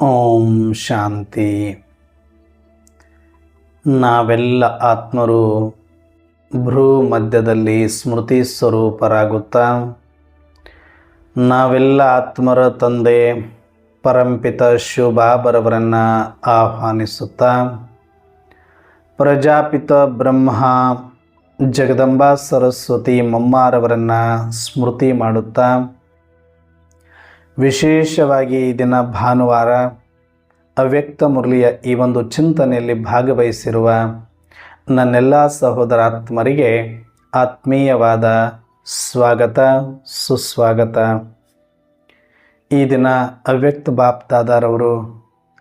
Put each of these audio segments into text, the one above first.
ಓಂ ಶಾಂತಿ. ನಾವೆಲ್ಲ ಆತ್ಮರು ಭ್ರೂ ಮಧ್ಯದಲ್ಲಿ ಸ್ಮೃತಿ ಸ್ವರೂಪರಾಗುತ್ತಾ, ನಾವೆಲ್ಲ ಆತ್ಮರ ತಂದೆ ಪರಂಪಿತ ಶಿವಬಾಬರವರನ್ನು ಆಹ್ವಾನಿಸುತ್ತಾ, ಪ್ರಜಾಪಿತ ಬ್ರಹ್ಮ ಜಗದಂಬಾ ಸರಸ್ವತಿ ಮಮ್ಮಾರವರನ್ನು ಸ್ಮೃತಿ ಮಾಡುತ್ತಾ ವಿಶೇಷವಾಗಿ ಈ ದಿನ ಭಾನುವಾರ ಅವ್ಯಕ್ತ ಮುರಳಿಯ ಈ ಒಂದು ಚಿಂತನೆಯಲ್ಲಿ ಭಾಗವಹಿಸಿರುವ ನನ್ನೆಲ್ಲ ಸಹೋದರಾತ್ಮರಿಗೆ ಆತ್ಮೀಯವಾದ ಸ್ವಾಗತ, ಸುಸ್ವಾಗತ. ಈ ದಿನ ಅವ್ಯಕ್ತ ಬಾಪ್ದಾದಾರವರು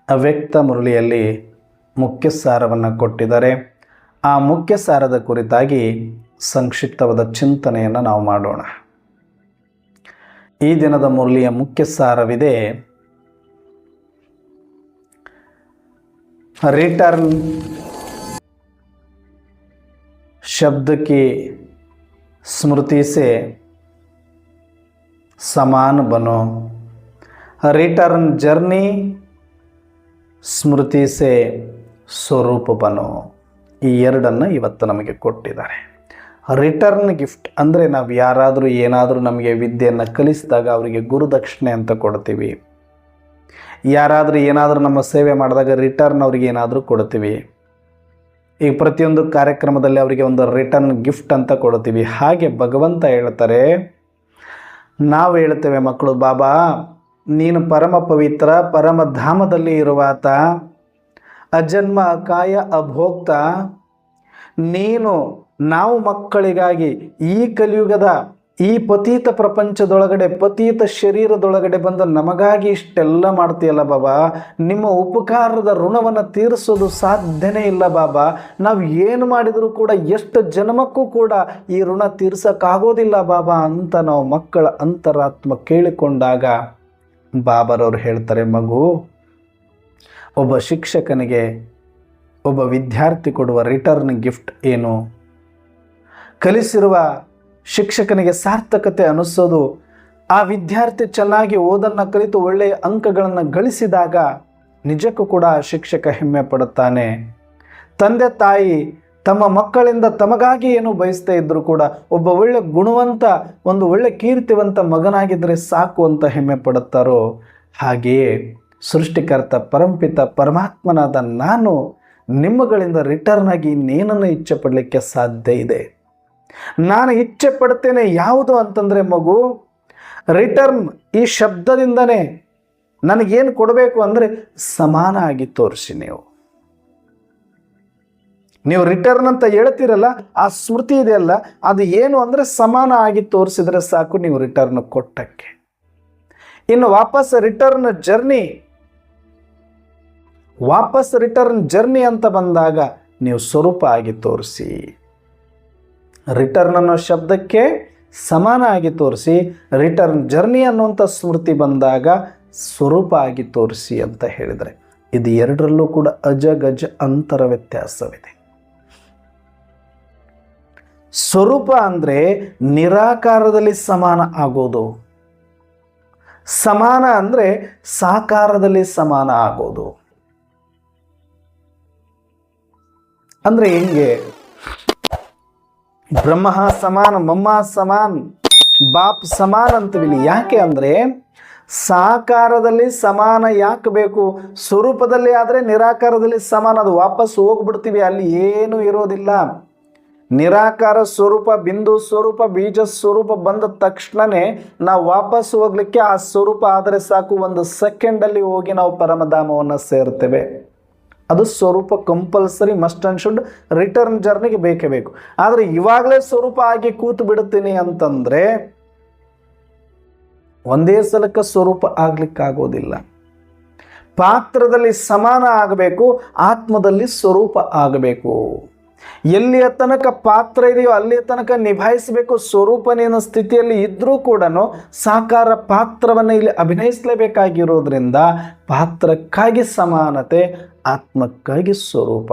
ಅವ್ಯಕ್ತ ಮುರಳಿಯಲ್ಲಿ ಮುಖ್ಯ ಸಾರವನ್ನು ಕೊಟ್ಟಿದ್ದಾರೆ. ಆ ಮುಖ್ಯ ಸಾರದ ಕುರಿತಾಗಿ ಸಂಕ್ಷಿಪ್ತವಾದ ಚಿಂತನೆಯನ್ನು ನಾವು ಮಾಡೋಣ. ಈ ದಿನದ ಮುರಳಿಯ ಮುಖ್ಯ ಸಾರವಿದೆ रिटर्न शब्द की स्मृति से समान बनो रिटर्न जर्नी ಸ್ಮೃತಿ ಸೆ ಸ್ವರೂಪ ಬನೋ ಈ ಎರಡನ್ನು ಇವತ್ತು ನಮಗೆ ಕೊಟ್ಟಿದ್ದಾರೆ ರಿಟರ್ನ್ ಗಿಫ್ಟ್ ಅಂದರೆ ನಾವು ಯಾರಾದರೂ ಏನಾದರೂ ನಮಗೆ ವಿದ್ಯೆಯನ್ನು ಕಲಿಸಿದಾಗ ಅವರಿಗೆ ಗುರುದಕ್ಷಿಣೆ ಅಂತ ಕೊಡ್ತೀವಿ. ಯಾರಾದರೂ ಏನಾದರೂ ನಮ್ಮ ಸೇವೆ ಮಾಡಿದಾಗ ರಿಟರ್ನ್ ಅವ್ರಿಗೆ ಏನಾದರೂ ಕೊಡ್ತೀವಿ. ಈಗ ಪ್ರತಿಯೊಂದು ಕಾರ್ಯಕ್ರಮದಲ್ಲಿ ಅವರಿಗೆ ಒಂದು ರಿಟರ್ನ್ ಗಿಫ್ಟ್ ಅಂತ ಕೊಡ್ತೀವಿ. ಹಾಗೆ ಭಗವಂತ ಹೇಳ್ತಾರೆ, ನಾವು ಹೇಳ್ತೇವೆ ಮಕ್ಕಳು ಬಾಬಾ, ನೀನು ಪರಮ ಪವಿತ್ರ, ಪರಮ ಧಾಮದಲ್ಲಿ ಇರುವಾತ ಅಜನ್ಮ ಅಕಾಯ ಅಭೋಕ್ತ, ನೀನು ನಾವು ಮಕ್ಕಳಿಗಾಗಿ ಈ ಕಲಿಯುಗದ ಈ ಪತೀತ ಪ್ರಪಂಚದೊಳಗಡೆ, ಪತೀತ ಶರೀರದೊಳಗಡೆ ಬಂದು ನಮಗಾಗಿ ಇಷ್ಟೆಲ್ಲ ಮಾಡ್ತೀಯಲ್ಲ ಬಾಬಾ? ನಿಮ್ಮ ಉಪಕಾರದ ಋಣವನ್ನು ತೀರಿಸೋದು ಸಾಧ್ಯನೇ ಇಲ್ಲ ಬಾಬಾ. ನಾವು ಏನು ಮಾಡಿದರೂ ಕೂಡ ಎಷ್ಟು ಜನ್ಮಕ್ಕೂ ಕೂಡ ಈ ಋಣ ತೀರ್ಸೋಕ್ಕಾಗೋದಿಲ್ಲ ಬಾಬಾ ಅಂತ ನಾವು ಮಕ್ಕಳ ಅಂತರಾತ್ಮ ಕೇಳಿಕೊಂಡಾಗ ಬಾಬರವ್ರು ಹೇಳ್ತಾರೆ, ಮಗು, ಒಬ್ಬ ಶಿಕ್ಷಕನಿಗೆ ಒಬ್ಬ ವಿದ್ಯಾರ್ಥಿ ಕೊಡುವ ರಿಟರ್ನ್ ಗಿಫ್ಟ್ ಏನು? ಕಲಿಸಿರುವ ಶಿಕ್ಷಕನಿಗೆ ಸಾರ್ಥಕತೆ ಅನ್ನಿಸೋದು, ಆ ವಿದ್ಯಾರ್ಥಿ ಚೆನ್ನಾಗಿ ಓದನ್ನು ಕಲಿತು ಒಳ್ಳೆಯ ಅಂಕಗಳನ್ನು ಗಳಿಸಿದಾಗ ನಿಜಕ್ಕೂ ಕೂಡ ಶಿಕ್ಷಕ ಹೆಮ್ಮೆ ಪಡುತ್ತಾನೆ. ತಂದೆ, ತಾಯಿ ತಮ್ಮ ಮಕ್ಕಳಿಂದ ತಮಗಾಗಿ ಏನು ಬಯಸ್ತಾ ಇದ್ದರೂ ಕೂಡ ಒಬ್ಬ ಒಳ್ಳೆ ಗುಣವಂತ, ಒಂದು ಒಳ್ಳೆ ಕೀರ್ತಿವಂತ ಮಗನಾಗಿದ್ದರೆ ಸಾಕು ಅಂತ ಹೆಮ್ಮೆ ಪಡುತ್ತಾರೋ? ಹಾಗೆಯೇ ಸೃಷ್ಟಿಕರ್ತ ಪರಂಪಿತ ಪರಮಾತ್ಮನಾದ ನಾನು ನಿಮ್ಮಗಳಿಂದ ರಿಟರ್ನ್ ಆಗಿ ಇನ್ನೇನನ್ನು ಇಚ್ಛೆ ಪಡಲಿಕ್ಕೆ ಸಾಧ್ಯ ಇದೆ? ನಾನು ಇಚ್ಛೆ ಪಡ್ತೇನೆ ಯಾವುದು ಅಂತಂದರೆ ಮಗು ರಿಟರ್ನ್ ಈ ಶಬ್ದದಿಂದನೇ ನನಗೇನು ಕೊಡಬೇಕು ಅಂದರೆ ಸಮಾನ ಆಗಿ ತೋರಿಸಿ ನೀವು. ನೀವು ರಿಟರ್ನ್ ಅಂತ ಹೇಳ್ತೀರಲ್ಲ, ಆ ಸ್ಮೃತಿ ಇದೆಯಲ್ಲ ಅದು ಏನು ಅಂದರೆ ಸಮಾನ ಆಗಿ ತೋರಿಸಿದರೆ ಸಾಕು ನೀವು ರಿಟರ್ನ್ ಕೊಟ್ಟಕ್ಕೆ. ಇನ್ನು ವಾಪಸ್ ರಿಟರ್ನ್ ಜರ್ನಿ ವಾಪಸ್ ರಿಟರ್ನ್ ಜರ್ನಿ ಅಂತ ಬಂದಾಗ ನೀವು ಸ್ವರೂಪ ಆಗಿ ತೋರಿಸಿ. ರಿಟರ್ನ್ ಅನ್ನೋ ಶಬ್ದಕ್ಕೆ ಸಮಾನ ಆಗಿ ತೋರಿಸಿ, ರಿಟರ್ನ್ ಜರ್ನಿ ಅನ್ನುವಂಥ ಸ್ಮೃತಿ ಬಂದಾಗ ಸ್ವರೂಪ ಆಗಿ ತೋರಿಸಿ ಅಂತ ಹೇಳಿದರೆ, ಇದು ಎರಡರಲ್ಲೂ ಕೂಡ ಅಜ ಗಜ ಅಂತರ ವ್ಯತ್ಯಾಸವಿದೆ. ಸ್ವರೂಪ ಅಂದರೆ ನಿರಾಕಾರದಲ್ಲಿ ಸಮಾನ ಆಗೋದು. ಸಮಾನ ಅಂದರೆ ಸಾಕಾರದಲ್ಲಿ ಸಮಾನ ಆಗೋದು. ಅಂದರೆ ಹೆಂಗೆ? ಬ್ರಹ್ಮ ಸಮಾನ, ಮಮ್ಮ ಸಮಾನ್, ಬಾಪ್ ಸಮಾನ್ ಅಂತೀವಿ ಯಾಕೆ ಅಂದರೆ ಸಾಕಾರದಲ್ಲಿ ಸಮಾನ ಯಾಕೆ ಬೇಕು? ಸ್ವರೂಪದಲ್ಲಿ ಆದರೆ ನಿರಾಕಾರದಲ್ಲಿ ಸಮಾನ. ಅದು ವಾಪಸ್ ಹೋಗ್ಬಿಡ್ತೀವಿ, ಅಲ್ಲಿ ಏನೂ ಇರೋದಿಲ್ಲ. ನಿರಾಕಾರ ಸ್ವರೂಪ, ಬಿಂದು ಸ್ವರೂಪ, ಬೀಜ ಸ್ವರೂಪ ಬಂದ ತಕ್ಷಣವೇ ನಾವು ವಾಪಸ್ ಹೋಗ್ಲಿಕ್ಕೆ ಆ ಸ್ವರೂಪ ಆದರೆ ಸಾಕು. ಒಂದು ಸೆಕೆಂಡಲ್ಲಿ ಹೋಗಿ ನಾವು ಪರಮಧಾಮವನ್ನು ಸೇರ್ತೇವೆ. ಅದು ಸ್ವರೂಪ compulsory must and should return ಜರ್ನಿಗೆ ಬೇಕೇ ಬೇಕು. ಆದರೆ ಇವಾಗಲೇ ಸ್ವರೂಪ ಆಗಿ ಕೂತು ಬಿಡುತ್ತೀನಿ ಅಂತಂದರೆ ಒಂದೇ ಸಲಕ್ಕೆ ಸ್ವರೂಪ ಆಗಲಿಕ್ಕಾಗೋದಿಲ್ಲ. ಪಾತ್ರದಲ್ಲಿ ಸಮಾನ ಆಗಬೇಕು, ಆತ್ಮದಲ್ಲಿ ಸ್ವರೂಪ ಆಗಬೇಕು. ಎಲ್ಲಿಯ ತನಕ ಪಾತ್ರ ಇದೆಯೋ ಅಲ್ಲಿಯ ತನಕ ನಿಭಾಯಿಸಬೇಕು ಸ್ವರೂಪನೇನ ಸ್ಥಿತಿಯಲ್ಲಿ ಇದ್ದರೂ ಕೂಡ ಸಾಕಾರ ಪಾತ್ರವನ್ನು ಇಲ್ಲಿ ಅಭಿನಯಿಸಲೇಬೇಕಾಗಿರೋದ್ರಿಂದ ಪಾತ್ರಕ್ಕಾಗಿ ಸಮಾನತೆ, ಆತ್ಮಕ್ಕಾಗಿ ಸ್ವರೂಪ.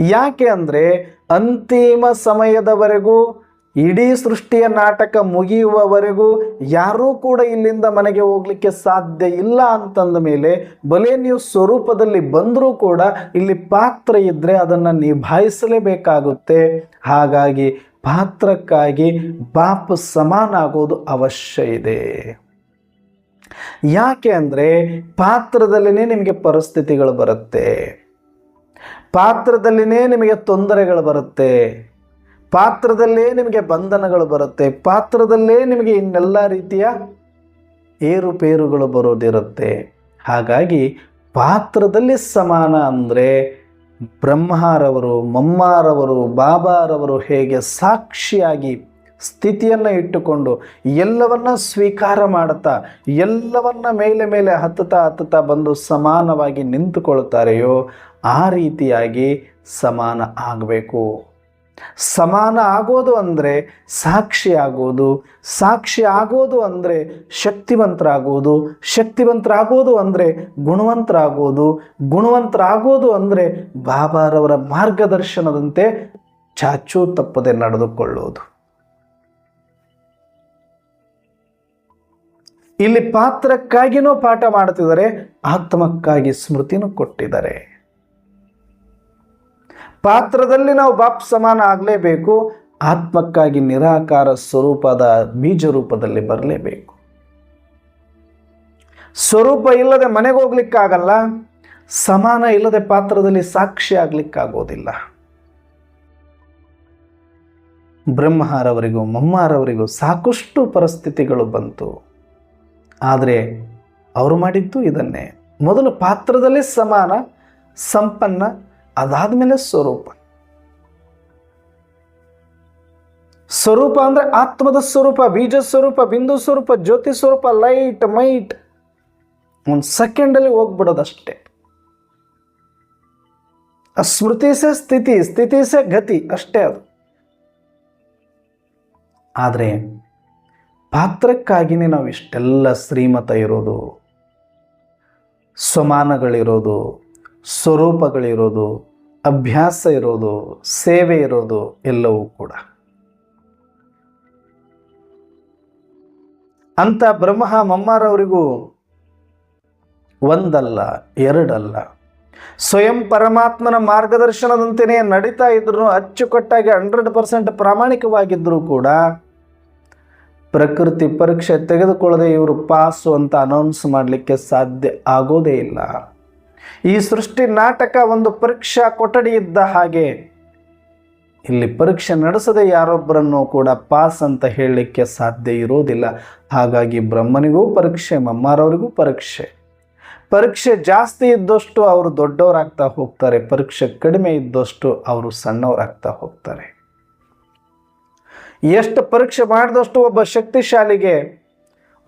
ಯಾಕೆ ಅಂದರೆ ಅಂತಿಮ ಸಮಯದವರೆಗೂ ಇಡೀ ಸೃಷ್ಟಿಯ ನಾಟಕ ಮುಗಿಯುವವರೆಗೂ ಯಾರೂ ಕೂಡ ಇಲ್ಲಿಂದ ಮನೆಗೆ ಹೋಗ್ಲಿಕ್ಕೆ ಸಾಧ್ಯ ಇಲ್ಲ ಅಂತಂದ ಮೇಲೆ ಬಲೆ ನೀವು ಸ್ವರೂಪದಲ್ಲಿ ಬಂದರೂ ಕೂಡ ಇಲ್ಲಿ ಪಾತ್ರ ಇದ್ದರೆ ಅದನ್ನು ನಿಭಾಯಿಸಲೇಬೇಕಾಗುತ್ತೆ. ಹಾಗಾಗಿ ಪಾತ್ರಕ್ಕಾಗಿ ಬಾಪ್ ಸಮಾನ ಆಗೋದು ಅವಶ್ಯ ಇದೆ. ಯಾಕೆ ಅಂದರೆ ಪಾತ್ರದಲ್ಲಿನೇ ನಿಮಗೆ ಪರಿಸ್ಥಿತಿಗಳು ಬರುತ್ತೆ. ಪಾತ್ರದಲ್ಲಿನೇ ನಿಮಗೆ ತೊಂದರೆಗಳು ಬರುತ್ತೆ. ಪಾತ್ರದಲ್ಲೇ ನಿಮಗೆ ಬಂಧನಗಳು ಬರುತ್ತೆ, ಪಾತ್ರದಲ್ಲೇ ನಿಮಗೆ ಇನ್ನೆಲ್ಲ ರೀತಿಯ ಏರುಪೇರುಗಳು ಬರೋದಿರುತ್ತೆ. ಹಾಗಾಗಿ ಪಾತ್ರದಲ್ಲಿ ಸಮಾನ ಅಂದರೆ ಬ್ರಹ್ಮಾರವರು, ಮಮ್ಮಾರವರು, ಬಾಬಾರವರು ಹೇಗೆ ಸಾಕ್ಷಿಯಾಗಿ ಸ್ಥಿತಿಯನ್ನು ಇಟ್ಟುಕೊಂಡು ಎಲ್ಲವನ್ನ ಸ್ವೀಕಾರ ಮಾಡುತ್ತಾ, ಎಲ್ಲವನ್ನ ಮೇಲೆ ಮೇಲೆ ಹತ್ತುತ್ತಾ ಹತ್ತುತ್ತಾ ಬಂದು ಸಮಾನವಾಗಿ ನಿಂತುಕೊಳ್ಳುತ್ತಾರೆಯೋ ಆ ರೀತಿಯಾಗಿ ಸಮಾನ ಆಗಬೇಕು. ಸಮಾನ ಆಗೋದು ಅಂದರೆ ಸಾಕ್ಷಿ ಆಗೋದು ಸಾಕ್ಷಿ ಆಗೋದು ಅಂದರೆ ಶಕ್ತಿವಂತರಾಗೋದು ಶಕ್ತಿವಂತರಾಗೋದು ಅಂದರೆ ಗುಣವಂತರಾಗೋದು ಗುಣವಂತರಾಗೋದು ಅಂದರೆ ಬಾಬಾರವರ ಮಾರ್ಗದರ್ಶನದಂತೆ ಚಾಚು ತಪ್ಪದೆ ನಡೆದುಕೊಳ್ಳೋದು. ಇಲ್ಲಿ ಪಾತ್ರಕ್ಕಾಗಿನೂ ಪಾಠ ಮಾಡ್ತಿದ್ದಾರೆ ಆತ್ಮಕ್ಕಾಗಿ ಸ್ಮೃತಿನೂ ಕೊಟ್ಟಿದ್ದಾರೆ. ಪಾತ್ರದಲ್ಲಿ ನಾವು ಬಾಪ್ ಸಮಾನ ಆಗಲೇಬೇಕು, ಆತ್ಮಕ್ಕಾಗಿ ನಿರಾಕಾರ ಸ್ವರೂಪದ ಬೀಜ ರೂಪದಲ್ಲಿ ಬರಲೇಬೇಕು. ಸ್ವರೂಪ ಇಲ್ಲದೆ ಮನೆಗೆ ಹೋಗ್ಲಿಕ್ಕಾಗಲ್ಲ, ಸಮಾನ ಇಲ್ಲದೆ ಪಾತ್ರದಲ್ಲಿ ಸಾಕ್ಷಿ ಆಗ್ಲಿಕ್ಕಾಗೋದಿಲ್ಲ. ಬ್ರಹ್ಮಾರವರಿಗೂ ಮಮ್ಮಾರವರಿಗೂ ಸಾಕಷ್ಟು ಪರಿಸ್ಥಿತಿಗಳು ಬಂತು. ಆದರೆ ಅವರು ಮಾಡಿದ್ದು ಇದನ್ನೇ. ಮೊದಲು ಪಾತ್ರದಲ್ಲೇ ಸಮಾನ, ಸಂಪನ್ನ ಅದಾದಮೇಲೆ ಸ್ವರೂಪ. ಸ್ವರೂಪ ಅಂದರೆ ಆತ್ಮದ ಸ್ವರೂಪ, ಬೀಜ ಸ್ವರೂಪ, ಬಿಂದು ಸ್ವರೂಪ, ಜ್ಯೋತಿ ಸ್ವರೂಪ ಲೈಟ್ ಮೈಟ್ ಒಂದು ಸೆಕೆಂಡಲ್ಲಿ ಹೋಗ್ಬಿಡೋದಷ್ಟೇ. ಆ ಸ್ಮೃತಿ ಸೆ ಸ್ಥಿತಿ ಸ್ಥಿತಿ ಸೆ ಗತಿ ಅಷ್ಟೇ ಅದು. ಆದರೆ ಪಾತ್ರಕ್ಕಾಗಿಯೇ ನಾವು ಇಷ್ಟೆಲ್ಲ ಶ್ರೀಮತ ಇರೋದು ಸ್ವಮಾನಗಳಿರೋದು ಸ್ವರೂಪಗಳಿರೋದು, ಅಭ್ಯಾಸ ಇರೋದು, ಸೇವೆ ಇರೋದು ಎಲ್ಲವೂ ಕೂಡ. ಅಂತ ಬ್ರಹ್ಮ ಮಮ್ಮಾರವರಿಗೂ ಒಂದಲ್ಲ, ಎರಡಲ್ಲ. ಸ್ವಯಂ ಪರಮಾತ್ಮನ ಮಾರ್ಗದರ್ಶನದಂತೆಯೇ ನಡೀತಾ ಇದ್ರು, ಅಚ್ಚುಕಟ್ಟಾಗಿ ಹಂಡ್ರೆಡ್ ಪರ್ಸೆಂಟ್ ಪ್ರಾಮಾಣಿಕವಾಗಿದ್ದರೂ ಕೂಡ ಪ್ರಕೃತಿ ಪರೀಕ್ಷೆ ತೆಗೆದುಕೊಳ್ಳದೆ ಇವರು ಪಾಸು ಅಂತ ಅನೌನ್ಸ್ ಮಾಡಲಿಕ್ಕೆ ಸಾಧ್ಯ ಆಗೋದೇ ಇಲ್ಲ. ಈ ಸೃಷ್ಟಿ ನಾಟಕ ಒಂದು ಪರೀಕ್ಷಾ ಕೊಠಡಿ ಇದ್ದ ಹಾಗೆ. ಇಲ್ಲಿ ಪರೀಕ್ಷೆ ನಡೆಸದೆ ಯಾರೊಬ್ಬರನ್ನು ಕೂಡ ಪಾಸ್ ಅಂತ ಹೇಳಲಿಕ್ಕೆ ಸಾಧ್ಯ ಇರೋದಿಲ್ಲ ಹಾಗಾಗಿ ಬ್ರಹ್ಮನಿಗೂ ಪರೀಕ್ಷೆ, ಮಮ್ಮಾರವರಿಗೂ ಪರೀಕ್ಷೆ. ಪರೀಕ್ಷೆ ಜಾಸ್ತಿ ಇದ್ದಷ್ಟು ಅವರು ದೊಡ್ಡವರಾಗ್ತಾ ಹೋಗ್ತಾರೆ, ಪರೀಕ್ಷೆ ಕಡಿಮೆ ಇದ್ದಷ್ಟು ಅವರು ಸಣ್ಣವರಾಗ್ತಾ ಹೋಗ್ತಾರೆ. ಎಷ್ಟು ಪರೀಕ್ಷೆ ಮಾಡಿದಷ್ಟು ಒಬ್ಬ ಶಕ್ತಿಶಾಲಿಗೆ,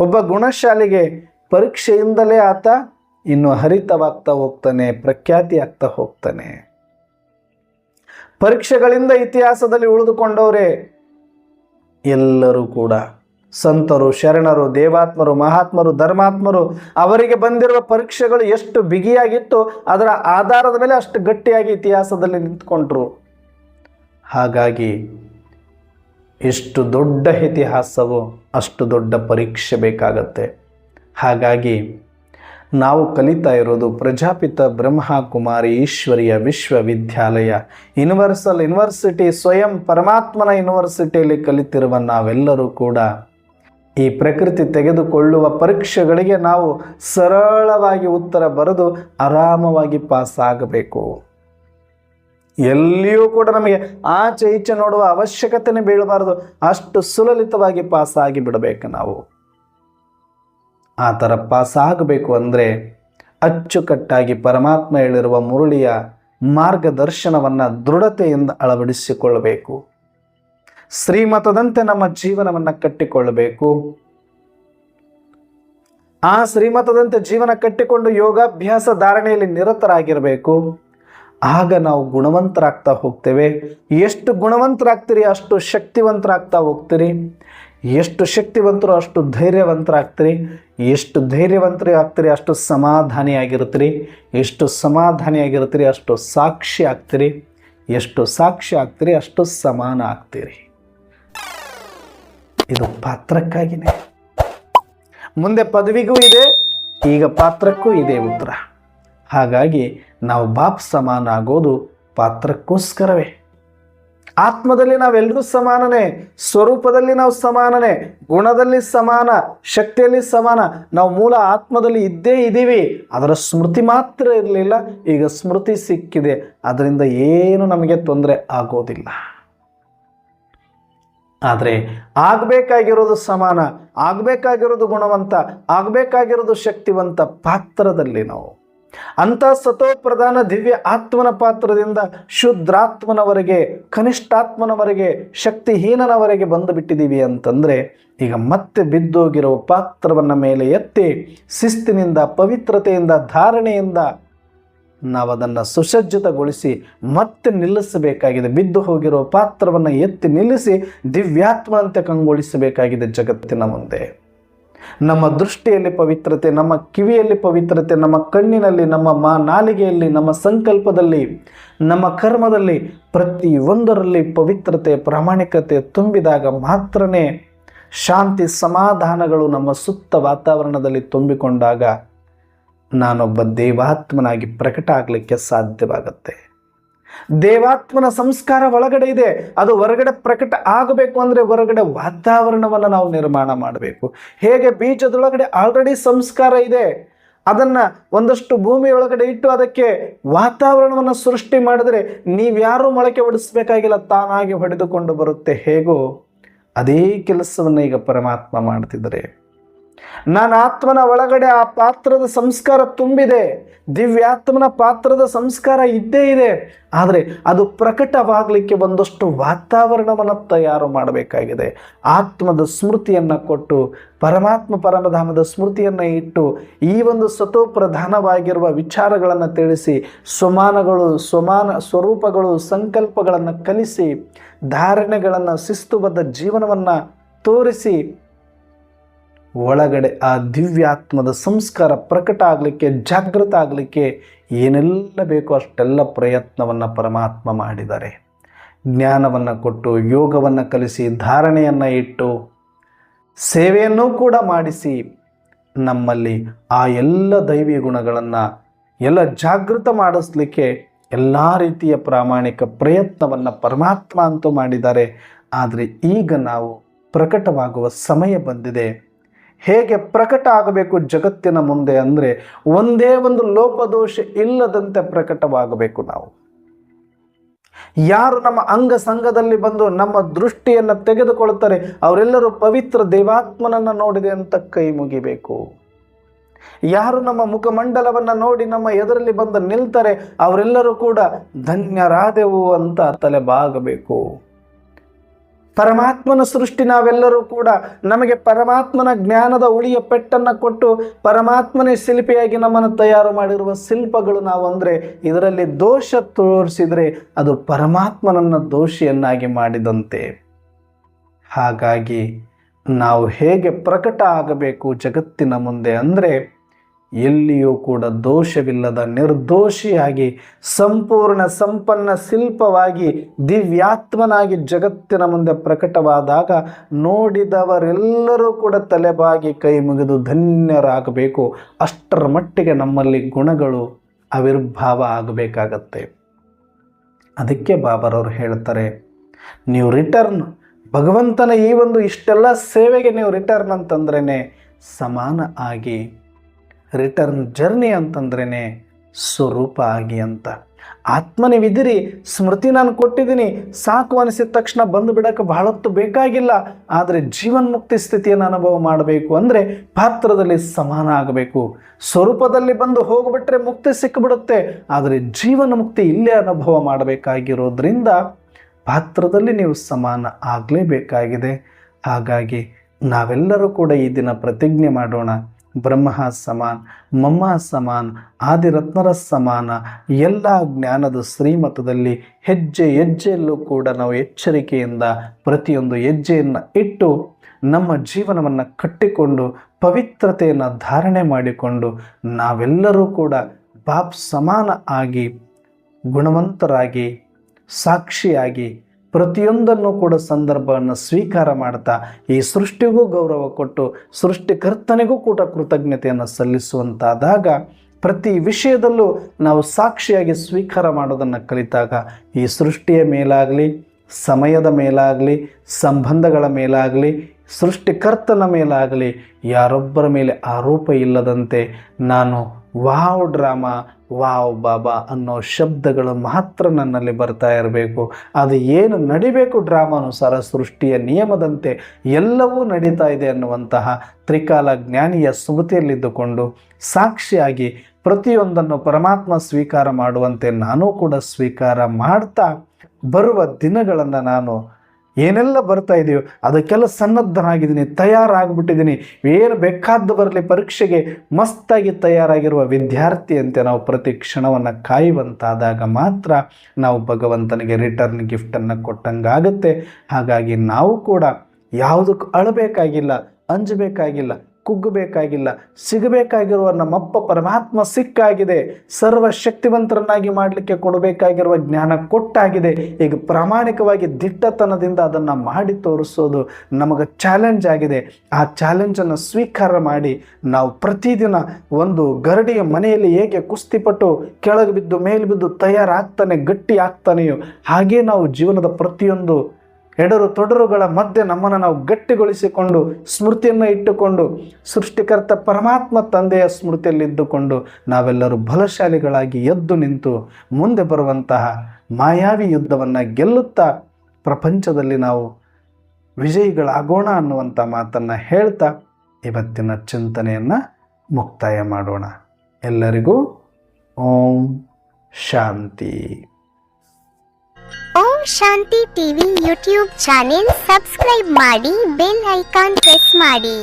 ಒಬ್ಬ ಗುಣಶಾಲಿಗೆ ಪರೀಕ್ಷೆಯಿಂದಲೇ ಆತ ಇನ್ನು ಹರಿತವಾಗ್ತಾ ಹೋಗ್ತಾನೆ ಪ್ರಖ್ಯಾತಿ ಆಗ್ತಾ ಹೋಗ್ತಾನೆ. ಪರೀಕ್ಷೆಗಳಿಂದ ಇತಿಹಾಸದಲ್ಲಿ ಉಳಿದುಕೊಂಡವರೇ, ಎಲ್ಲರೂ ಕೂಡ ಸಂತರು, ಶರಣರು, ದೇವಾತ್ಮರು, ಮಹಾತ್ಮರು, ಧರ್ಮಾತ್ಮರು, ಅವರಿಗೆ ಬಂದಿರುವ ಪರೀಕ್ಷೆಗಳು ಎಷ್ಟು ಬಿಗಿಯಾಗಿತ್ತು ಅದರ ಆಧಾರದ ಮೇಲೆ ಅಷ್ಟು ಗಟ್ಟಿಯಾಗಿ ಇತಿಹಾಸದಲ್ಲಿ ನಿಂತ್ಕೊಂಡ್ರು. ಹಾಗಾಗಿ ಎಷ್ಟು ದೊಡ್ಡ ಇತಿಹಾಸವೋ ಅಷ್ಟು ದೊಡ್ಡ ಪರೀಕ್ಷೆ ಬೇಕಾಗತ್ತೆ. ಹಾಗಾಗಿ ನಾವು ಕಲಿತಾ ಇರೋದು ಪ್ರಜಾಪಿತ ಬ್ರಹ್ಮಕುಮಾರಿ ಈಶ್ವರಿಯ ವಿಶ್ವವಿದ್ಯಾಲಯ. ಯೂನಿವರ್ಸಲ್ ಯೂನಿವರ್ಸಿಟಿ ಸ್ವಯಂ ಪರಮಾತ್ಮನ ಯೂನಿವರ್ಸಿಟಿಯಲ್ಲಿ ಕಲಿತಿರುವ ನಾವೆಲ್ಲರೂ ಕೂಡ ಈ ಪ್ರಕೃತಿ ತೆಗೆದುಕೊಳ್ಳುವ ಪರೀಕ್ಷೆಗಳಿಗೆ ನಾವು ಸರಳವಾಗಿ ಉತ್ತರ ಬರೆದು ಆರಾಮವಾಗಿ ಪಾಸ್ ಆಗಬೇಕು. ಎಲ್ಲಿಯೂ ಕೂಡ ನಮಗೆ ಆಚೆ ಈಚೆ ನೋಡುವ ಅವಶ್ಯಕತೆನೇ ಬೀಳಬಾರದು. ಅಷ್ಟು ಸುಲಲಿತವಾಗಿ ಪಾಸ್ ಆಗಿ ಬಿಡಬೇಕು ನಾವು. ಆ ಥರ ಪಾಸ್ ಆಗಬೇಕು ಅಂದರೆ ಅಚ್ಚುಕಟ್ಟಾಗಿ ಪರಮಾತ್ಮ ಹೇಳಿರುವ ಮುರುಳಿಯ ಮಾರ್ಗದರ್ಶನವನ್ನು ದೃಢತೆಯಿಂದ ಅಳವಡಿಸಿಕೊಳ್ಳಬೇಕು. ಶ್ರೀಮತದಂತೆ ನಮ್ಮ ಜೀವನವನ್ನು ಕಟ್ಟಿಕೊಳ್ಳಬೇಕು. ಆ ಶ್ರೀಮತದಂತೆ ಜೀವನ ಕಟ್ಟಿಕೊಂಡು ಯೋಗಾಭ್ಯಾಸ ಧಾರಣೆಯಲ್ಲಿ ನಿರತರಾಗಿರಬೇಕು. ಆಗ ನಾವು ಗುಣವಂತರಾಗ್ತಾ ಹೋಗ್ತೇವೆ. ಎಷ್ಟು ಗುಣವಂತರಾಗ್ತೀರಿ ಅಷ್ಟು ಶಕ್ತಿವಂತರಾಗ್ತಾ ಹೋಗ್ತೀರಿ. ಎಷ್ಟು ಶಕ್ತಿವಂತರು ಅಷ್ಟು ಧೈರ್ಯವಂತರಾಗ್ತೀರಿ? ಎಷ್ಟು ಧೈರ್ಯವಂತರು ಆಗ್ತೀರಿ, ಅಷ್ಟು ಸಮಾಧಾನಿಯಾಗಿರ್ತೀರಿ ಎಷ್ಟು ಸಮಾಧಾನಿಯಾಗಿರ್ತೀರಿ ಅಷ್ಟು ಸಾಕ್ಷಿ ಆಗ್ತೀರಿ? ಎಷ್ಟು ಸಾಕ್ಷಿ ಆಗ್ತೀರಿ, ಅಷ್ಟು ಸಮಾನ ಆಗ್ತೀರಿ. ಇದು ಪಾತ್ರಕ್ಕಾಗಿನೇ. ಮುಂದೆ ಪದವಿಗೂ ಇದೆ, ಈಗ ಪಾತ್ರಕ್ಕೂ ಇದೆ ಉತ್ತರ. ಹಾಗಾಗಿ ನಾವು ಬಾಪ್ ಸಮಾನ ಆಗೋದು ಪಾತ್ರಕ್ಕೋಸ್ಕರವೇ. ಆತ್ಮದಲ್ಲಿ ನಾವೆಲ್ಲರೂ ಸಮಾನನೇ, ಸ್ವರೂಪದಲ್ಲಿ ನಾವು ಸಮಾನನೇ, ಗುಣದಲ್ಲಿ ಸಮಾನ, ಶಕ್ತಿಯಲ್ಲಿ ಸಮಾನ, ನಾವು ಮೂಲ ಆತ್ಮದಲ್ಲಿ ಇದ್ದೇ ಇದ್ದೀವಿ ಅದರ ಸ್ಮೃತಿ ಮಾತ್ರ ಇರಲಿಲ್ಲ, ಈಗ ಸ್ಮೃತಿ ಸಿಕ್ಕಿದೆ. ಅದರಿಂದ ಏನು ನಮಗೆ ತೊಂದರೆ ಆಗೋದಿಲ್ಲ. ಆದರೆ ಆಗಬೇಕಾಗಿರೋದು ಸಮಾನ, ಆಗಬೇಕಾಗಿರೋದು ಗುಣವಂತ, ಆಗಬೇಕಾಗಿರೋದು ಶಕ್ತಿವಂತ ಪಾತ್ರದಲ್ಲಿ ನಾವು. ಅಂಥ ಸತೋಪ್ರಧಾನ ದಿವ್ಯ ಆತ್ಮನ ಪಾತ್ರದಿಂದ ಶುದ್ರಾತ್ಮನವರೆಗೆ, ಕನಿಷ್ಠಾತ್ಮನವರೆಗೆ, ಶಕ್ತಿಹೀನನವರೆಗೆ ಬಂದು ಬಿಟ್ಟಿದ್ದೀವಿ ಅಂತಂದರೆ, ಈಗ ಮತ್ತೆ ಬಿದ್ದೋಗಿರುವ ಪಾತ್ರವನ್ನು ಮೇಲೆ ಎತ್ತಿ ಶಿಸ್ತಿನಿಂದ, ಪವಿತ್ರತೆಯಿಂದ, ಧಾರಣೆಯಿಂದ ನಾವು ಅದನ್ನು ಸುಸಜ್ಜಿತಗೊಳಿಸಿ ಮತ್ತೆ ನಿಲ್ಲಿಸಬೇಕಾಗಿದೆ. ಬಿದ್ದು ಹೋಗಿರೋ ಪಾತ್ರವನ್ನು ಎತ್ತಿ ನಿಲ್ಲಿಸಿ ದಿವ್ಯಾತ್ಮ ಅಂತ ಕಂಗೊಳಿಸಬೇಕಾಗಿದೆ ಜಗತ್ತಿನ ಮುಂದೆ. ನಮ್ಮ ದೃಷ್ಟಿಯಲ್ಲಿ ಪವಿತ್ರತೆ, ನಮ್ಮ ಕಿವಿಯಲ್ಲಿ ಪವಿತ್ರತೆ, ನಮ್ಮ ಕಣ್ಣಿನಲ್ಲಿ, ನಮ್ಮ ಮಾ ನಾಲಿಗೆಯಲ್ಲಿ, ನಮ್ಮ ಸಂಕಲ್ಪದಲ್ಲಿ, ನಮ್ಮ ಕರ್ಮದಲ್ಲಿ ಪ್ರತಿಯೊಂದರಲ್ಲಿ ಪವಿತ್ರತೆ, ಪ್ರಾಮಾಣಿಕತೆ ತುಂಬಿದಾಗ ಮಾತ್ರನೇ ಶಾಂತಿ, ಸಮಾಧಾನಗಳು ನಮ್ಮ ಸುತ್ತ ವಾತಾವರಣದಲ್ಲಿ ತುಂಬಿಕೊಂಡಾಗ ನಾನೊಬ್ಬ ದೇವಾತ್ಮನಾಗಿ ಪ್ರಕಟ ಆಗಲಿಕ್ಕೆ ಸಾಧ್ಯವಾಗುತ್ತೆ. ದೇವಾತ್ಮನ ಸಂಸ್ಕಾರ ಒಳಗಡೆ ಇದೆ. ಅದು ಹೊರಗಡೆ ಪ್ರಕಟ ಆಗಬೇಕು ಅಂದರೆ ಹೊರಗಡೆ ವಾತಾವರಣವನ್ನು ನಾವು ನಿರ್ಮಾಣ ಮಾಡಬೇಕು. ಹೇಗೆ ಬೀಜದೊಳಗಡೆ ಆಲ್ರೆಡಿ ಸಂಸ್ಕಾರ ಇದೆ. ಅದನ್ನು ಒಂದಷ್ಟು ಭೂಮಿಯೊಳಗಡೆ ಇಟ್ಟು ಅದಕ್ಕೆ ವಾತಾವರಣವನ್ನು ಸೃಷ್ಟಿ ಮಾಡಿದರೆ ನೀವ್ಯಾರೂ ಮೊಳಕೆ ಹೊಡಿಸ್ಬೇಕಾಗಿಲ್ಲ, ತಾನಾಗಿ ಹೊಡೆದುಕೊಂಡು ಬರುತ್ತೆ. ಹೇಗೋ ಅದೇ ಕೆಲಸವನ್ನು ಈಗ ಪರಮಾತ್ಮ ಮಾಡ್ತಿದ್ದಾರೆ. ನನ್ನ ಆತ್ಮನ ಒಳಗಡೆ ಆ ಪಾತ್ರದ ಸಂಸ್ಕಾರ ತುಂಬಿದೆ. ದಿವ್ಯಾತ್ಮನ ಪಾತ್ರದ ಸಂಸ್ಕಾರ ಇದ್ದೇ ಇದೆ. ಆದರೆ ಅದು ಪ್ರಕಟವಾಗಲಿಕ್ಕೆ ಒಂದಷ್ಟು ವಾತಾವರಣವನ್ನು ತಯಾರು ಮಾಡಬೇಕಾಗಿದೆ. ಆತ್ಮದ ಸ್ಮೃತಿಯನ್ನು ಕೊಟ್ಟು, ಪರಮಾತ್ಮ ಪರಮಧಾಮದ ಸ್ಮೃತಿಯನ್ನು ಇಟ್ಟು, ಈ ಒಂದು ಸತೋ ಪ್ರಧಾನವಾಗಿರುವ ವಿಚಾರಗಳನ್ನು ತಿಳಿಸಿ ಸ್ವಮಾನಗಳು ಸ್ವಮಾನ ಸ್ವರೂಪಗಳು, ಸಂಕಲ್ಪಗಳನ್ನು ಕಲಿಸಿ, ಧಾರಣೆಗಳನ್ನು ಶಿಸ್ತುಬದ್ಧ ಜೀವನವನ್ನು ತೋರಿಸಿ ಒಳಗಡೆ ಆ ದಿವ್ಯಾತ್ಮದ ಸಂಸ್ಕಾರ ಪ್ರಕಟ ಆಗಲಿಕ್ಕೆ, ಜಾಗೃತ ಆಗಲಿಕ್ಕೆ ಏನೆಲ್ಲ ಬೇಕೋ ಅಷ್ಟೆಲ್ಲ ಪ್ರಯತ್ನವನ್ನು ಪರಮಾತ್ಮ ಮಾಡಿದ್ದಾರೆ. ಜ್ಞಾನವನ್ನು ಕೊಟ್ಟು, ಯೋಗವನ್ನು ಕಲಿಸಿ, ಧಾರಣೆಯನ್ನು ಇಟ್ಟು, ಸೇವೆಯನ್ನು ಕೂಡ ಮಾಡಿಸಿ ನಮ್ಮಲ್ಲಿ ಆ ಎಲ್ಲ ದೈವಿ ಗುಣಗಳನ್ನು ಎಲ್ಲ ಜಾಗೃತ ಮಾಡಿಸ್ಲಿಕ್ಕೆ ಎಲ್ಲ ರೀತಿಯ ಪ್ರಾಮಾಣಿಕ ಪ್ರಯತ್ನವನ್ನು ಪರಮಾತ್ಮ ಅಂತೂ ಮಾಡಿದ್ದಾರೆ. ಆದರೆ ಈಗ ನಾವು ಪ್ರಕಟವಾಗುವ ಸಮಯ ಬಂದಿದೆ. ಹೇಗೆ ಪ್ರಕಟ ಆಗಬೇಕು ಜಗತ್ತಿನ ಮುಂದೆ ಅಂದರೆ ಒಂದೇ ಒಂದು ಲೋಪದೋಷ ಇಲ್ಲದಂತೆ ಪ್ರಕಟವಾಗಬೇಕು ನಾವು. ಯಾರು ನಮ್ಮ ಅಂಗ ಸಂಘದಲ್ಲಿ ಬಂದು ನಮ್ಮ ದೃಷ್ಟಿಯನ್ನು ತೆಗೆದುಕೊಳ್ತಾರೆ ಅವರೆಲ್ಲರೂ ಪವಿತ್ರ ದೇವಾತ್ಮನನ್ನು ನೋಡಿದೆ ಅಂತ ಕೈ ಮುಗಿಬೇಕು. ಯಾರು ನಮ್ಮ ಮುಖಮಂಡಲವನ್ನು ನೋಡಿ ನಮ್ಮ ಎದುರಲ್ಲಿ ಬಂದು ನಿಲ್ತಾರೆ, ಅವರೆಲ್ಲರೂ ಕೂಡ ಧನ್ಯರಾದೆವು ಅಂತ ತಲೆ ಬಾಗಬೇಕು ಪರಮಾತ್ಮನ ಸೃಷ್ಟಿ ನಾವೆಲ್ಲರೂ ಕೂಡ ನಮಗೆ ಪರಮಾತ್ಮನ ಜ್ಞಾನದ ಉಳಿಯ ಪೆಟ್ಟನ್ನು ಕೊಟ್ಟು ಪರಮಾತ್ಮನೇ ಶಿಲ್ಪಿಯಾಗಿ ನಮ್ಮನ್ನು ತಯಾರು ಮಾಡಿರುವ ಶಿಲ್ಪಗಳು ನಾವು ಅಂದರೆ ಇದರಲ್ಲಿ ದೋಷ ತೋರಿಸಿದರೆ ಅದು ಪರಮಾತ್ಮನನ್ನು ದೋಷಿಯನ್ನಾಗಿ ಮಾಡಿದಂತೆ. ಹಾಗಾಗಿ ನಾವು ಹೇಗೆ ಪ್ರಕಟ ಆಗಬೇಕು ಜಗತ್ತಿನ ಮುಂದೆ ಅಂದರೆ ಎಲ್ಲಿಯೂ ಕೂಡ ದೋಷವಿಲ್ಲದ ನಿರ್ದೋಷಿಯಾಗಿ, ಸಂಪೂರ್ಣ ಸಂಪನ್ನ ಶಿಲ್ಪವಾಗಿ, ದಿವ್ಯಾತ್ಮನಾಗಿ ಜಗತ್ತಿನ ಮುಂದೆ ಪ್ರಕಟವಾದಾಗ ನೋಡಿದವರೆಲ್ಲರೂ ಕೂಡ ತಲೆಬಾಗಿ ಕೈ ಮುಗಿದು ಧನ್ಯರಾಗಬೇಕು. ಅಷ್ಟರ ಮಟ್ಟಿಗೆ ನಮ್ಮಲ್ಲಿ ಗುಣಗಳು ಆವಿರ್ಭಾವ ಆಗಬೇಕಾಗತ್ತೆ. ಅದಕ್ಕೆ ಬಾಬರವರು ಹೇಳ್ತಾರೆ, ನೀವು ರಿಟರ್ನ್ ಭಗವಂತನ ಈ ಒಂದು ಇಷ್ಟೆಲ್ಲ ಸೇವೆಗೆ ನೀವು ರಿಟರ್ನ್ ಅಂತಂದ್ರೇ ಸಮಾನ ಆಗಿ ರಿಟರ್ನ್ ಜರ್ನಿ ಅಂತಂದ್ರೇ ಸ್ವರೂಪ ಆಗಿ ಅಂತ. ಆತ್ಮನಿವಿದಿರಿ ಸ್ಮೃತಿ ನಾನು ಕೊಟ್ಟಿದ್ದೀನಿ, ಸಾಕು ಅನಿಸಿದ ತಕ್ಷಣ ಬಂದು ಬಿಡೋಕ್ಕೆ ಬಹಳತ್ತು ಬೇಕಾಗಿಲ್ಲ, ಆದರೆ ಜೀವನ್ಮುಕ್ತಿ ಸ್ಥಿತಿಯನ್ನು ಅನುಭವ ಮಾಡಬೇಕು ಅಂದರೆ ಪಾತ್ರದಲ್ಲಿ ಸಮಾನ ಆಗಬೇಕು. ಸ್ವರೂಪದಲ್ಲಿ ಬಂದು ಹೋಗಿಬಿಟ್ರೆ ಮುಕ್ತಿ ಸಿಕ್ಕಿಬಿಡುತ್ತೆ ಆದರೆ ಜೀವನ ಮುಕ್ತಿ ಇಲ್ಲೇ ಅನುಭವ ಮಾಡಬೇಕಾಗಿರೋದ್ರಿಂದ ಪಾತ್ರದಲ್ಲಿ ನೀವು ಸಮಾನ ಆಗಲೇಬೇಕಾಗಿದೆ. ಹಾಗಾಗಿ ನಾವೆಲ್ಲರೂ ಕೂಡ ಈ ದಿನ ಪ್ರತಿಜ್ಞೆ ಮಾಡೋಣ. ಬ್ರಹ್ಮ ಸಮಾನ್ ಮಮ್ಮ ಸಮಾನ್, ಆದಿರತ್ನರ ಸಮಾನ, ಎಲ್ಲ ಜ್ಞಾನದ ಶ್ರೀಮತದಲ್ಲಿ ಹೆಜ್ಜೆ ಹೆಜ್ಜೆಯಲ್ಲೂ ಕೂಡ ನಾವು ಎಚ್ಚರಿಕೆಯಿಂದ ಪ್ರತಿಯೊಂದು ಹೆಜ್ಜೆಯನ್ನು ಇಟ್ಟು ನಮ್ಮ ಜೀವನವನ್ನು ಕಟ್ಟಿಕೊಂಡು ಪವಿತ್ರತೆಯನ್ನು ಧಾರಣೆ ಮಾಡಿಕೊಂಡು ನಾವೆಲ್ಲರೂ ಕೂಡ ಬಾಪ್ ಸಮಾನ ಆಗಿ, ಗುಣವಂತರಾಗಿ, ಸಾಕ್ಷಿಯಾಗಿ ಪ್ರತಿಯೊಂದನ್ನು ಕೂಡ ಸಂದರ್ಭವನ್ನು ಸ್ವೀಕಾರ ಮಾಡ್ತಾ ಈ ಸೃಷ್ಟಿಗೂ ಗೌರವ ಕೊಟ್ಟು ಸೃಷ್ಟಿಕರ್ತನಿಗೂ ಕೂಡ ಕೃತಜ್ಞತೆಯನ್ನು ಸಲ್ಲಿಸುವಂತಾದಾಗ ಪ್ರತಿ ವಿಷಯದಲ್ಲೂ ನಾವು ಸಾಕ್ಷಿಯಾಗಿ ಸ್ವೀಕಾರ ಮಾಡೋದನ್ನು ಕಲಿತಾಗ ಈ ಸೃಷ್ಟಿಯ ಮೇಲಾಗಲಿ, ಸಮಯದ ಮೇಲಾಗಲಿ, ಸಂಬಂಧಗಳ ಮೇಲಾಗಲಿ, ಸೃಷ್ಟಿಕರ್ತನ ಮೇಲಾಗಲಿ ಯಾರೊಬ್ಬರ ಮೇಲೆ ಆರೋಪ ಇಲ್ಲದಂತೆ ನಾನು ವಾವ್ ಡ್ರಾಮಾ, ವಾವ್ ಬಾಬಾ ಅನ್ನೋ ಶಬ್ದಗಳು ಮಾತ್ರ ನನ್ನಲ್ಲಿ ಬರ್ತಾ ಇರಬೇಕು. ಅದು ಏನು ನಡಿಬೇಕು ಡ್ರಾಮಾನುಸಾರ ಸೃಷ್ಟಿಯ ನಿಯಮದಂತೆ ಎಲ್ಲವೂ ನಡೀತಾ ಇದೆ ಅನ್ನುವಂತಹ ತ್ರಿಕಾಲ ಜ್ಞಾನಿಯ ಸ್ಮೃತಿಯಲ್ಲಿದ್ದುಕೊಂಡು ಸಾಕ್ಷಿಯಾಗಿ ಪ್ರತಿಯೊಂದನ್ನು ಪರಮಾತ್ಮ ಸ್ವೀಕಾರ ಮಾಡುವಂತೆ ನಾನು ಕೂಡ ಸ್ವೀಕಾರ ಮಾಡ್ತಾ ಬರುವ ದಿನಗಳನ್ನು ನಾನು ಏನೆಲ್ಲ ಬರ್ತಾ ಇದೆಯೋ ಅದಕ್ಕೆಲ್ಲ ಸನ್ನದ್ಧನಾಗಿದ್ದೀನಿ, ತಯಾರಾಗ್ಬಿಟ್ಟಿದ್ದೀನಿ. ಏನು ಬೇಕಾದ್ದು ಬರಲಿ, ಪರೀಕ್ಷೆಗೆ ಮಸ್ತಾಗಿ ತಯಾರಾಗಿರುವ ವಿದ್ಯಾರ್ಥಿಯಂತೆ ನಾವು ಪ್ರತಿ ಕ್ಷಣವನ್ನು ಕಾಯುವಂತಾದಾಗ ಮಾತ್ರ ನಾವು ಭಗವಂತನಿಗೆ ರಿಟರ್ನ್ ಗಿಫ್ಟನ್ನು ಕೊಟ್ಟಂಗಾಗುತ್ತೆ. ಹಾಗಾಗಿ ನಾವು ಕೂಡ ಯಾವುದಕ್ಕೂ ಅಳಬೇಕಾಗಿಲ್ಲ, ಅಂಜಬೇಕಾಗಿಲ್ಲ. ಕುಗ್ಗಬೇಕಾಗಿಲ್ಲ. ಸಿಗಬೇಕಾಗಿರುವ ನಮ್ಮಪ್ಪ ಪರಮಾತ್ಮ ಸಿಕ್ಕಾಗಿದೆ. ಸರ್ವಶಕ್ತಿವಂತರನ್ನಾಗಿ ಮಾಡಲಿಕ್ಕೆ ಕೊಡಬೇಕಾಗಿರುವ ಜ್ಞಾನ ಕೊಟ್ಟಾಗಿದೆ. ಈಗ ಪ್ರಾಮಾಣಿಕವಾಗಿ ದಿಟ್ಟತನದಿಂದ ಅದನ್ನು ಮಾಡಿ ತೋರಿಸೋದು ನಮಗೆ ಚಾಲೆಂಜ್ ಆಗಿದೆ. ಆ ಚಾಲೆಂಜನ್ನು ಸ್ವೀಕಾರ ಮಾಡಿ ನಾವು ಪ್ರತಿದಿನ ಒಂದು ಗರಡಿಯ ಮನೆಯಲ್ಲಿ ಹೇಗೆ ಕುಸ್ತಿಪಟ್ಟು ಕೆಳಗೆ ಬಿದ್ದು ಮೇಲೆ ಬಿದ್ದು ತಯಾರಾಗ್ತಾನೆ ಗಟ್ಟಿ ಆಗ್ತಾನೆಯೋ ಹಾಗೇ ನಾವು ಜೀವನದ ಪ್ರತಿಯೊಂದು ಎಡರು ತೊಡರುಗಳ ಮಧ್ಯೆ ನಮ್ಮನ್ನು ನಾವು ಗಟ್ಟಿಗೊಳಿಸಿಕೊಂಡು ಸ್ಮೃತಿಯನ್ನು ಇಟ್ಟುಕೊಂಡು ಸೃಷ್ಟಿಕರ್ತ ಪರಮಾತ್ಮ ತಂದೆಯ ಸ್ಮೃತಿಯಲ್ಲಿದ್ದುಕೊಂಡು ನಾವೆಲ್ಲರೂ ಬಲಶಾಲಿಗಳಾಗಿ ಎದ್ದು ನಿಂತು ಮುಂದೆ ಬರುವಂತಹ ಮಾಯಾವಿ ಯುದ್ಧವನ್ನು ಗೆಲ್ಲುತ್ತಾ ಪ್ರಪಂಚದಲ್ಲಿ ನಾವು ವಿಜಯಿಗಳಾಗೋಣ ಅನ್ನುವಂಥ ಮಾತನ್ನು ಹೇಳ್ತಾ ಇವತ್ತಿನ ಚಿಂತನೆಯನ್ನು ಮುಕ್ತಾಯ ಮಾಡೋಣ. ಎಲ್ಲರಿಗೂ ಓಂ ಶಾಂತಿ. Om Shanti TV YouTube channel subscribe ಮಾಡಿ ಬೆಲ್ ಐಕಾನ್ ಪ್ರೆಸ್ ಮಾಡಿ